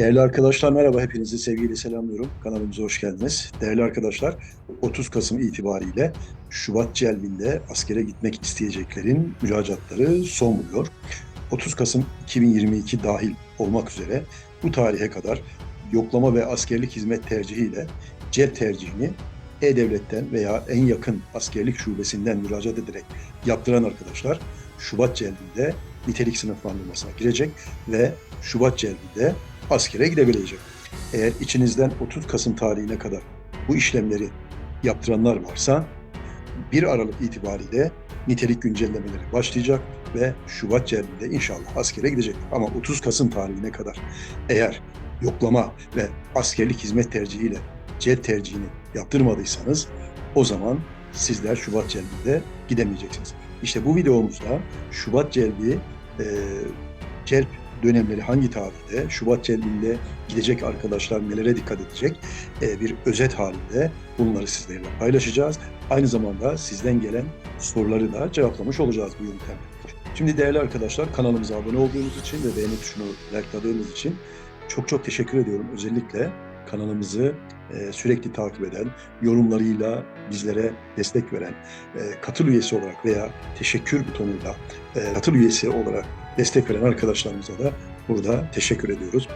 Değerli arkadaşlar merhaba, hepinizi sevgiyle selamlıyorum. Kanalımıza hoş geldiniz. Değerli arkadaşlar, 30 Kasım itibariyle Şubat Celbinde askere gitmek isteyeceklerin müracaatları son buluyor. 30 Kasım 2022 dahil olmak üzere bu tarihe kadar yoklama ve askerlik hizmet tercihiyle celp tercihini E-Devlet'ten veya en yakın askerlik şubesinden müracaat ederek yaptıran arkadaşlar Şubat Celbinde nitelik sınıflandırmasına girecek ve Şubat Celbinde askere gidebilecek. Eğer içinizden 30 Kasım tarihine kadar bu işlemleri yaptıranlar varsa 1 Aralık itibariyle nitelik güncellemeleri başlayacak ve Şubat Celbinde inşallah askere gidecek. Ama 30 Kasım tarihine kadar eğer yoklama ve askerlik hizmet tercihiyle celp tercihini yaptırmadıysanız o zaman sizler Şubat Celbi'nde gidemeyeceksiniz. İşte bu videomuzda Şubat Celbi e, celp dönemleri hangi tarihte, Şubat Celbi'nde gidecek arkadaşlar nelere dikkat edecek e, bir özet halinde bunları sizlerle paylaşacağız. Aynı zamanda sizden gelen soruları da cevaplamış olacağız bu yöntemle. Şimdi değerli arkadaşlar kanalımıza abone olduğunuz için ve beğeni tuşunu likeladığınız için çok çok teşekkür ediyorum. Özellikle kanalımızı e, sürekli takip eden, yorumlarıyla bizlere destek veren, e, katıl üyesi olarak veya teşekkür butonuyla e, katıl üyesi olarak destek veren arkadaşlarımıza da burada teşekkür ediyoruz.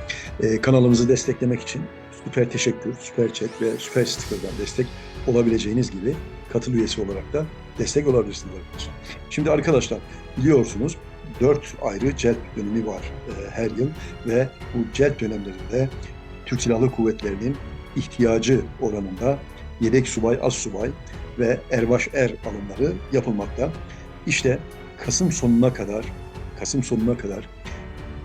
E, kanalımızı desteklemek için süper teşekkür, süper chat ve süper sticker'dan destek olabileceğiniz gibi katıl üyesi olarak da destek olabilirsiniz arkadaşlar. Şimdi arkadaşlar biliyorsunuz 4 ayrı celp dönemi var e, her yıl ve bu celp dönemlerinde Türk Silahlı Kuvvetleri'nin ihtiyacı oranında yedek subay, az subay ve erbaş er alımları yapılmakta. İşte Kasım sonuna kadar Kasım sonuna kadar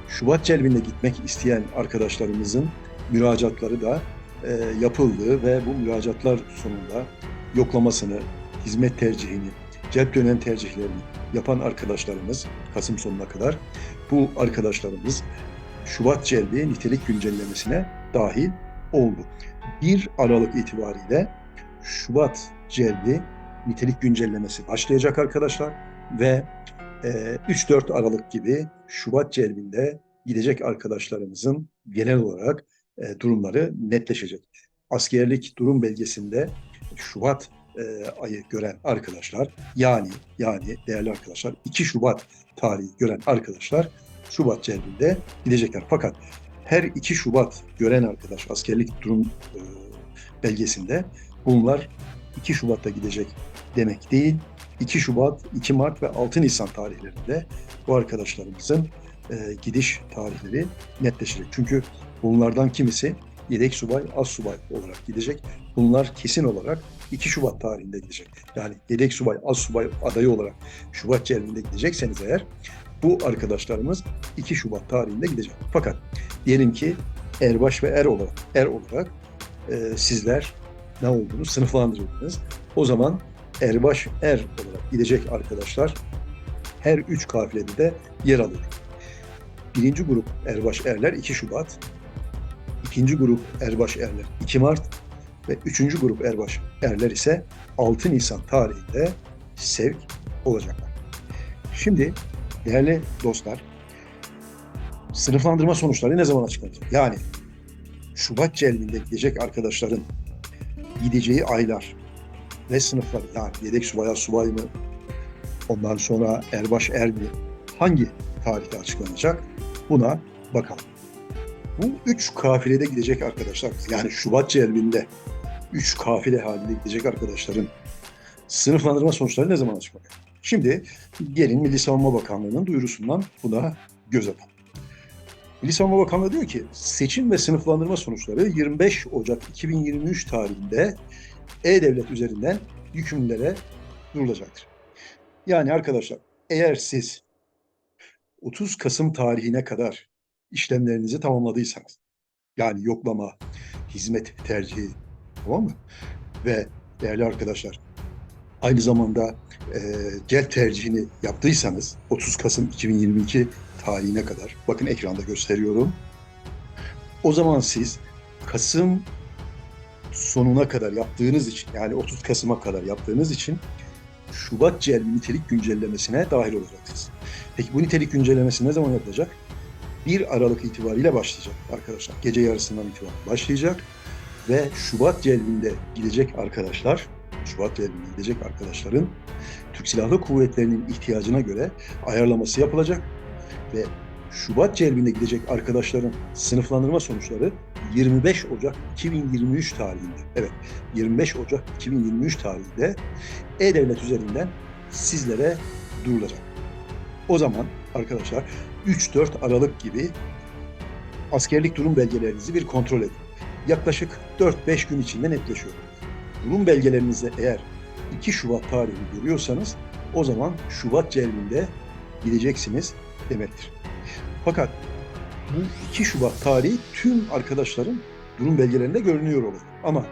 Şubat celbinde gitmek isteyen arkadaşlarımızın müracaatları da e, yapıldı ve bu müracaatlar sonunda yoklamasını, hizmet tercihini, celp dönem tercihlerini yapan arkadaşlarımız Kasım sonuna kadar bu arkadaşlarımız Şubat celbi nitelik güncellemesine dahil oldu. 1 Aralık itibariyle Şubat celbi nitelik güncellemesi başlayacak arkadaşlar ve 3-4 Aralık gibi Şubat celbinde gidecek arkadaşlarımızın genel olarak e, durumları netleşecek. Askerlik durum belgesinde Şubat e, ayı gören arkadaşlar yani yani değerli arkadaşlar 2 Şubat tarihi gören arkadaşlar Şubat celbinde gidecekler. Fakat her 2 Şubat gören arkadaş askerlik durum e, belgesinde bunlar 2 Şubat'ta gidecek demek değil. 2 Şubat, 2 Mart ve 6 Nisan tarihlerinde bu arkadaşlarımızın e, gidiş tarihleri netleşecek. Çünkü bunlardan kimisi yedek subay, az subay olarak gidecek. Bunlar kesin olarak 2 Şubat tarihinde gidecek. Yani yedek subay, az subay adayı olarak Şubat celbinde gidecekseniz eğer bu arkadaşlarımız 2 Şubat tarihinde gidecek. Fakat diyelim ki erbaş ve er olarak er olarak e, sizler ne olduğunu sınıflandırıldınız. O zaman erbaş er olarak gidecek arkadaşlar her üç kafilede de yer alıyor. Birinci grup erbaş erler 2 Şubat, ikinci grup erbaş erler 2 Mart ve üçüncü grup erbaş erler ise 6 Nisan tarihinde sevk olacaklar. Şimdi değerli dostlar, sınıflandırma sonuçları ne zaman açıklanacak? Yani Şubat celbinde gidecek arkadaşların gideceği aylar ve sınıflar yani yedek subaya subay mı ondan sonra erbaş er mi hangi tarihte açıklanacak buna bakalım. Bu üç kafilede gidecek arkadaşlar yani Şubat celbinde üç kafile halinde gidecek arkadaşların sınıflandırma sonuçları ne zaman açıklanacak? Şimdi gelin Milli Savunma Bakanlığı'nın duyurusundan buna göz atalım. Milli Savunma Bakanlığı diyor ki seçim ve sınıflandırma sonuçları 25 Ocak 2023 tarihinde E-Devlet üzerinden yükümlülere duyurulacaktır. Yani arkadaşlar eğer siz 30 Kasım tarihine kadar işlemlerinizi tamamladıysanız yani yoklama, hizmet tercihi tamam mı? Ve değerli arkadaşlar aynı zamanda e, cel tercihini yaptıysanız 30 Kasım 2022 tarihine kadar bakın ekranda gösteriyorum. O zaman siz Kasım sonuna kadar yaptığınız için yani 30 Kasım'a kadar yaptığınız için Şubat celbi nitelik güncellemesine dahil olacaksınız. Peki bu nitelik güncellemesi ne zaman yapılacak? 1 Aralık itibariyle başlayacak arkadaşlar. Gece yarısından itibaren başlayacak ve Şubat celbinde gidecek arkadaşlar, Şubat celbinde gidecek arkadaşların Türk Silahlı Kuvvetleri'nin ihtiyacına göre ayarlaması yapılacak ve Şubat celbinde gidecek arkadaşların sınıflandırma sonuçları 25 Ocak 2023 tarihinde, evet 25 Ocak 2023 tarihinde E-Devlet üzerinden sizlere duyurulacak. O zaman arkadaşlar 3-4 Aralık gibi askerlik durum belgelerinizi bir kontrol edin. Yaklaşık 4-5 gün içinde netleşiyor. Durum belgelerinizde eğer 2 Şubat tarihini görüyorsanız o zaman Şubat celbinde gideceksiniz demektir. Fakat bu 2 Şubat tarihi tüm arkadaşların durum belgelerinde görünüyor olur. Ama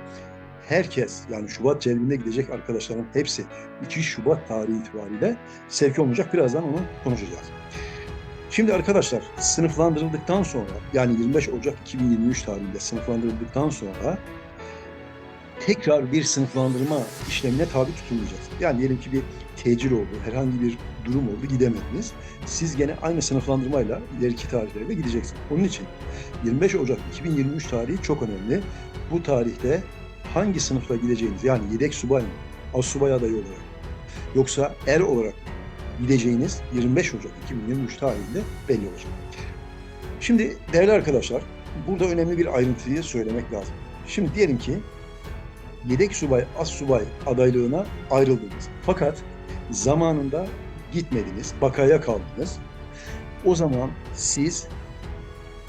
herkes yani Şubat celbinde gidecek arkadaşların hepsi 2 Şubat tarihi itibariyle sevk olmayacak. Birazdan onu konuşacağız. Şimdi arkadaşlar sınıflandırıldıktan sonra yani 25 Ocak 2023 tarihinde sınıflandırıldıktan sonra tekrar bir sınıflandırma işlemine tabi tutulmayacağız. Yani diyelim ki bir tecil oldu, herhangi bir durum oldu, gidemediniz. Siz gene aynı sınıflandırmayla ileriki tarihlerde gideceksiniz. Onun için 25 Ocak 2023 tarihi çok önemli. Bu tarihte hangi sınıfla gideceğiniz yani yedek subay mı, assubay adayı olarak yoksa er olarak gideceğiniz 25 Ocak 2023 tarihinde belli olacak. Şimdi değerli arkadaşlar burada önemli bir ayrıntıyı söylemek lazım. Şimdi diyelim ki yedek subay, as subay adaylığına ayrıldınız. Fakat zamanında gitmediniz, bakaya kaldınız. O zaman siz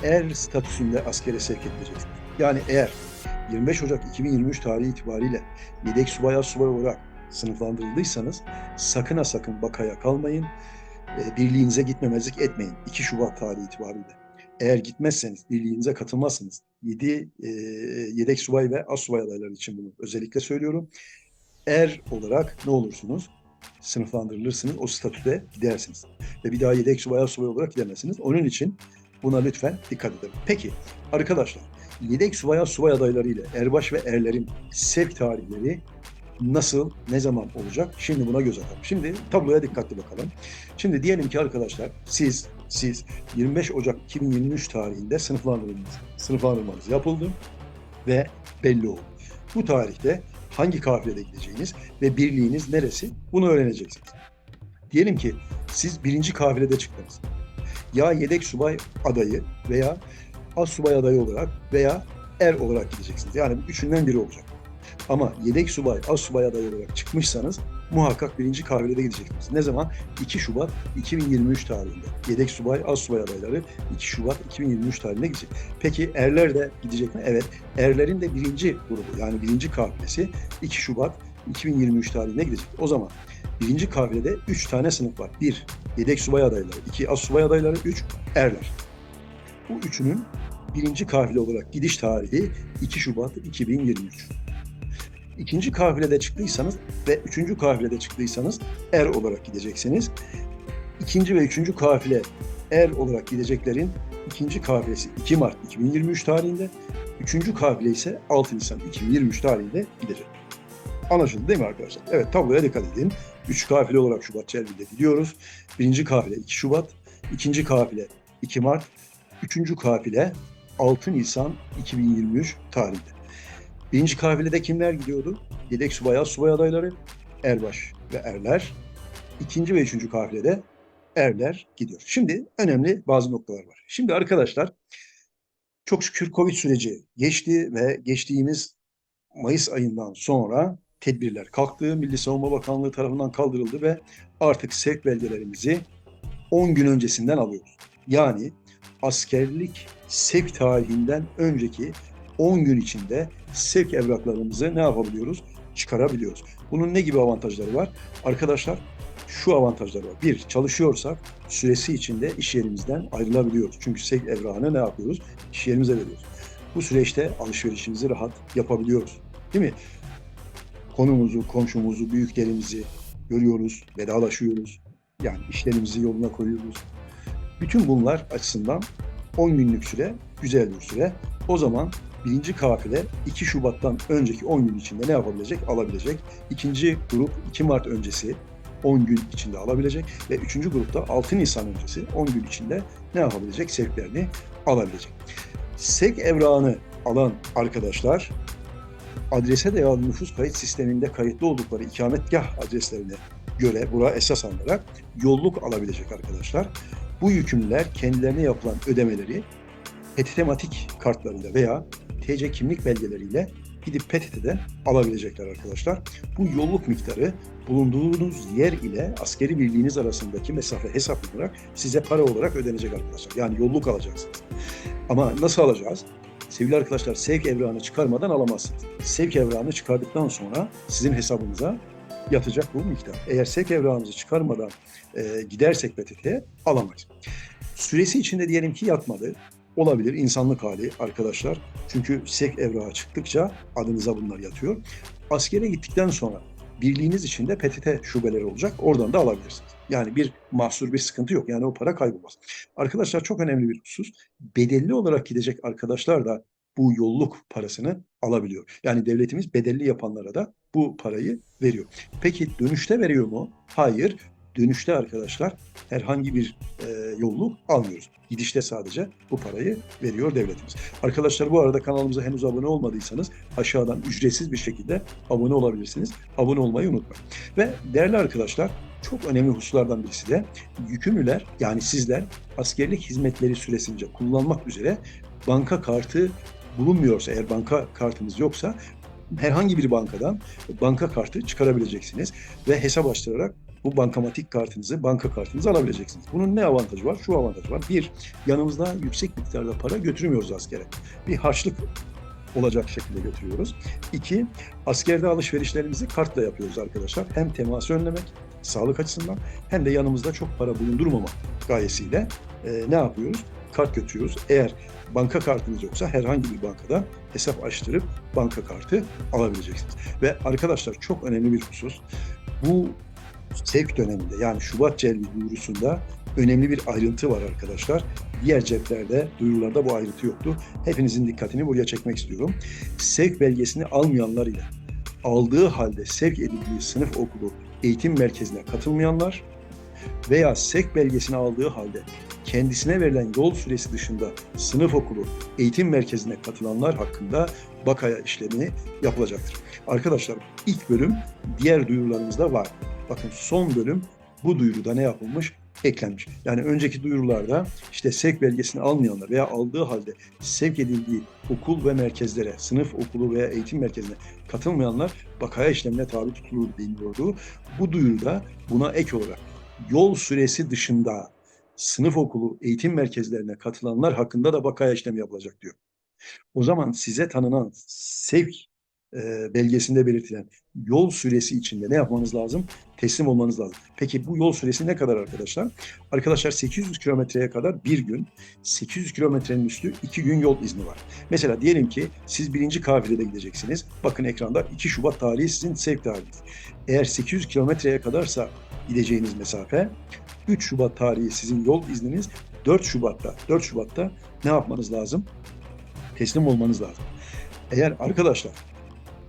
er statüsünde askere sevk edileceksiniz. Yani eğer 25 Ocak 2023 tarihi itibariyle yedek subay, as subay olarak sınıflandırıldıysanız sakın ha sakın bakaya kalmayın. E, birliğinize gitmemezlik etmeyin 2 Şubat tarihi itibariyle. Eğer gitmezseniz, birliğinize katılmazsınız. 7 e, yedek subay ve as subay adayları için bunu özellikle söylüyorum. Er olarak ne olursunuz? Sınıflandırılırsınız, o statüde gidersiniz. Ve bir daha yedek subay, as subay olarak gidemezsiniz. Onun için buna lütfen dikkat edin. Peki arkadaşlar, yedek subay, as subay adayları ile erbaş ve erlerin sevk tarihleri nasıl, ne zaman olacak? Şimdi buna göz atalım. Şimdi tabloya dikkatli bakalım. Şimdi diyelim ki arkadaşlar siz siz 25 Ocak 2023 tarihinde sınıflandırmanız, sınıflandırmanız yapıldı ve belli oldu. Bu tarihte hangi kafilede gideceğiniz ve birliğiniz neresi bunu öğreneceksiniz. Diyelim ki siz birinci kafilede çıktınız. Ya yedek subay adayı veya az subay adayı olarak veya er olarak gideceksiniz. Yani üçünden biri olacak. Ama yedek subay, az subay adayı olarak çıkmışsanız muhakkak birinci kafilede gideceksiniz. Ne zaman? 2 Şubat 2023 tarihinde. Yedek subay, az subay adayları 2 Şubat 2023 tarihinde gidecek. Peki erler de gidecek mi? Evet. Erlerin de birinci grubu yani birinci kafilesi 2 Şubat 2023 tarihinde gidecek. O zaman birinci kafilede 3 tane sınıf var. 1. Yedek subay adayları. 2. Az subay adayları. 3. Erler. Bu üçünün birinci kafile olarak gidiş tarihi 2 Şubat 2023. İkinci kafilede çıktıysanız ve üçüncü kafilede çıktıysanız er olarak gideceksiniz. İkinci ve üçüncü kafile er olarak gideceklerin ikinci kafilesi 2 Mart 2023 tarihinde, üçüncü kafile ise 6 Nisan 2023 tarihinde gidecek. Anlaşıldı değil mi arkadaşlar? Evet tabloya dikkat edin. Üç kafile olarak Şubat Çelbi'de gidiyoruz. Birinci kafile 2 Şubat, ikinci kafile 2 Mart, üçüncü kafile 6 Nisan 2023 tarihinde. Birinci kafilede kimler gidiyordu? Yedek subay, az subay adayları, erbaş ve erler. İkinci ve üçüncü kafilede erler gidiyor. Şimdi önemli bazı noktalar var. Şimdi arkadaşlar çok şükür Covid süreci geçti ve geçtiğimiz Mayıs ayından sonra tedbirler kalktı. Milli Savunma Bakanlığı tarafından kaldırıldı ve artık sevk belgelerimizi 10 gün öncesinden alıyoruz. Yani askerlik sevk tarihinden önceki 10 gün içinde sevk evraklarımızı ne yapabiliyoruz? Çıkarabiliyoruz. Bunun ne gibi avantajları var? Arkadaşlar şu avantajları var. Bir, çalışıyorsak süresi içinde iş yerimizden ayrılabiliyoruz. Çünkü sevk evrağını ne yapıyoruz? İş yerimize veriyoruz. Bu süreçte alışverişimizi rahat yapabiliyoruz. Değil mi? Konumuzu, komşumuzu, büyüklerimizi görüyoruz, vedalaşıyoruz. Yani işlerimizi yoluna koyuyoruz. Bütün bunlar açısından 10 günlük süre güzel bir süre. O zaman birinci kafile 2 Şubat'tan önceki 10 gün içinde ne yapabilecek? Alabilecek. İkinci grup 2 Mart öncesi 10 gün içinde alabilecek ve 3. grupta 6 Nisan öncesi 10 gün içinde ne yapabilecek? Sevklerini alabilecek. Sevk evrağını alan arkadaşlar adrese dayalı nüfus kayıt sisteminde kayıtlı oldukları ikametgah adreslerine göre bura esas alınarak yolluk alabilecek arkadaşlar. Bu yükümlüler kendilerine yapılan ödemeleri PTT'matik kartlarıyla veya TC kimlik belgeleriyle gidip PTT'den alabilecekler arkadaşlar. Bu yolluk miktarı bulunduğunuz yer ile askeri birliğiniz arasındaki mesafe hesaplanarak size para olarak ödenecek arkadaşlar. Yani yolluk alacaksınız. Ama nasıl alacağız? Sevgili arkadaşlar sevk evrağını çıkarmadan alamazsınız. Sevk evrağını çıkardıktan sonra sizin hesabınıza yatacak bu miktar. Eğer sevk evrağımızı çıkarmadan e, gidersek PTT'ye alamayız. Süresi içinde diyelim ki yatmadı. Olabilir insanlık hali arkadaşlar. Çünkü sevk evrağı çıktıkça adınıza bunlar yatıyor. Askere gittikten sonra birliğiniz içinde PTT şubeleri olacak. Oradan da alabilirsiniz. Yani bir mahsur bir sıkıntı yok. Yani o para kaybolmaz. Arkadaşlar çok önemli bir husus. Bedelli olarak gidecek arkadaşlar da bu yolluk parasını alabiliyor. Yani devletimiz bedelli yapanlara da bu parayı veriyor. Peki dönüşte veriyor mu? Hayır. Dönüşte arkadaşlar herhangi bir e, yolluk almıyoruz. Gidişte sadece bu parayı veriyor devletimiz. Arkadaşlar bu arada kanalımıza henüz abone olmadıysanız aşağıdan ücretsiz bir şekilde abone olabilirsiniz. Abone olmayı unutmayın. Ve değerli arkadaşlar çok önemli hususlardan birisi de yükümlüler yani sizler askerlik hizmetleri süresince kullanmak üzere banka kartı bulunmuyorsa eğer banka kartınız yoksa herhangi bir bankadan banka kartı çıkarabileceksiniz ve hesap açtırarak bu bankamatik kartınızı, banka kartınızı alabileceksiniz. Bunun ne avantajı var? Şu avantajı var. Bir, yanımızda yüksek miktarda para götürmüyoruz askere. Bir harçlık olacak şekilde götürüyoruz. İki, askerde alışverişlerimizi kartla yapıyoruz arkadaşlar. Hem teması önlemek, sağlık açısından hem de yanımızda çok para bulundurmama gayesiyle e, ne yapıyoruz? Kart götürüyoruz. Eğer banka kartınız yoksa herhangi bir bankadan hesap açtırıp banka kartı alabileceksiniz. Ve arkadaşlar çok önemli bir husus. Bu sevk döneminde yani Şubat celbi duyurusunda önemli bir ayrıntı var arkadaşlar. Diğer ceplerde, duyurularda bu ayrıntı yoktu. Hepinizin dikkatini buraya çekmek istiyorum. Sevk belgesini almayanlar ile aldığı halde sevk edildiği sınıf okulu eğitim merkezine katılmayanlar veya sevk belgesini aldığı halde kendisine verilen yol süresi dışında sınıf okulu eğitim merkezine katılanlar hakkında bakaya işlemi yapılacaktır. Arkadaşlar ilk bölüm diğer duyurularımızda var. Bakın son bölüm bu duyuruda ne yapılmış? eklenmiş. Yani önceki duyurularda işte sevk belgesini almayanlar veya aldığı halde sevk edildiği okul ve merkezlere, sınıf okulu veya eğitim merkezine katılmayanlar bakaya işlemine tabi tutulur deniliyordu. Bu duyuruda buna ek olarak yol süresi dışında sınıf okulu, eğitim merkezlerine katılanlar hakkında da bakaya işlemi yapılacak diyor. O zaman size tanınan sevk e, belgesinde belirtilen yol süresi içinde ne yapmanız lazım? Teslim olmanız lazım. Peki bu yol süresi ne kadar arkadaşlar? Arkadaşlar 800 kilometreye kadar bir gün, 800 kilometrenin üstü iki gün yol izni var. Mesela diyelim ki siz birinci kafilede gideceksiniz. Bakın ekranda 2 Şubat tarihi sizin sevk tarihiniz. Eğer 800 kilometreye kadarsa gideceğiniz mesafe, 3 Şubat tarihi sizin yol izniniz, 4 Şubat'ta, 4 Şubat'ta ne yapmanız lazım? Teslim olmanız lazım. Eğer arkadaşlar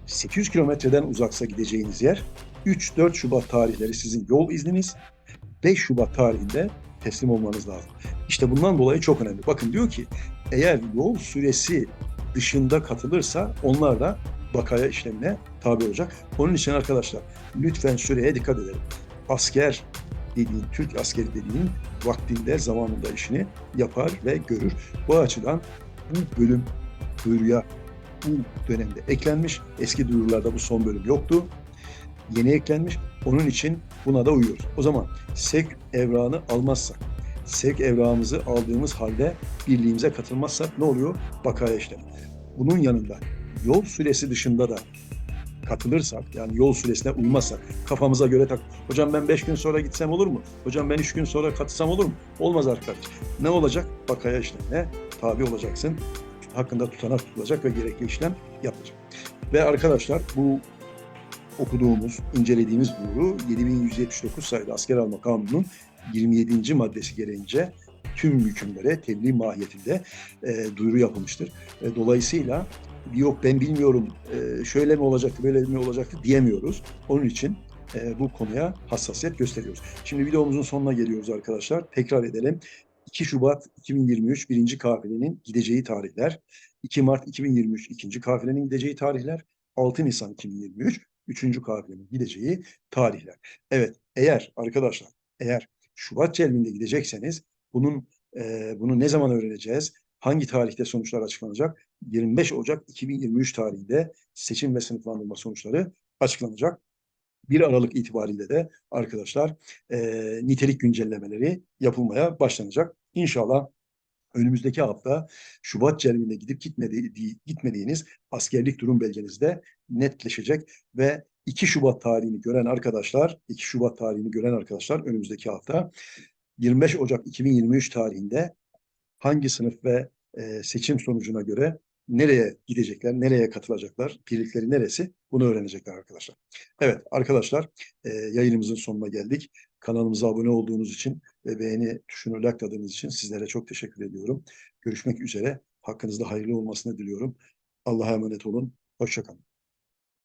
800 kilometreden uzaksa gideceğiniz yer 3-4 Şubat tarihleri sizin yol izniniz. 5 Şubat tarihinde teslim olmanız lazım. İşte bundan dolayı çok önemli. Bakın diyor ki eğer yol süresi dışında katılırsa onlar da bakaya işlemine tabi olacak. Onun için arkadaşlar lütfen süreye dikkat edelim. Asker dediğin, Türk askeri dediğin vaktinde, zamanında işini yapar ve görür. Bu açıdan bu bölüm duyuruya bu dönemde eklenmiş. Eski duyurularda bu son bölüm yoktu. Yeni eklenmiş. Onun için buna da uyuyoruz. O zaman sevk evrağını almazsak, sevk evrağımızı aldığımız halde birliğimize katılmazsak ne oluyor? Bakaya işlemi. Bunun yanında yol süresi dışında da katılırsak yani yol süresine uymazsak kafamıza göre tak hocam ben 5 gün sonra gitsem olur mu? Hocam ben 3 gün sonra katılsam olur mu? Olmaz arkadaş. Ne olacak? Bakaya işlemine tabi olacaksın hakkında tutanak tutulacak ve gerekli işlem yapılacak. Ve arkadaşlar bu okuduğumuz, incelediğimiz duyuru 7179 sayılı asker alma kanununun 27. maddesi gereğince tüm hükümlere tebliğ mahiyetinde e, duyuru yapılmıştır. E, dolayısıyla yok ben bilmiyorum e, şöyle mi olacaktı böyle mi olacaktı diyemiyoruz. Onun için e, bu konuya hassasiyet gösteriyoruz. Şimdi videomuzun sonuna geliyoruz arkadaşlar. Tekrar edelim. 2 Şubat 2023 birinci kafilenin gideceği tarihler. 2 Mart 2023 ikinci kafilenin gideceği tarihler. 6 Nisan 2023 üçüncü kafilenin gideceği tarihler. Evet eğer arkadaşlar eğer Şubat celbinde gidecekseniz bunun e, bunu ne zaman öğreneceğiz? Hangi tarihte sonuçlar açıklanacak? 25 Ocak 2023 tarihinde seçim ve sınıflandırma sonuçları açıklanacak. 1 Aralık itibariyle de arkadaşlar e, nitelik güncellemeleri yapılmaya başlanacak. İnşallah önümüzdeki hafta Şubat celbinde gidip gitmediği, gitmediğiniz askerlik durum belgenizde netleşecek ve 2 Şubat tarihini gören arkadaşlar, 2 Şubat tarihini gören arkadaşlar önümüzdeki hafta 25 Ocak 2023 tarihinde hangi sınıf ve e, seçim sonucuna göre nereye gidecekler, nereye katılacaklar, birlikleri neresi bunu öğrenecekler arkadaşlar. Evet arkadaşlar e, yayınımızın sonuna geldik. Kanalımıza abone olduğunuz için ve beğeni tuşunu lakladığınız için sizlere çok teşekkür ediyorum. Görüşmek üzere. Hakkınızda hayırlı olmasını diliyorum. Allah'a emanet olun. Hoşçakalın.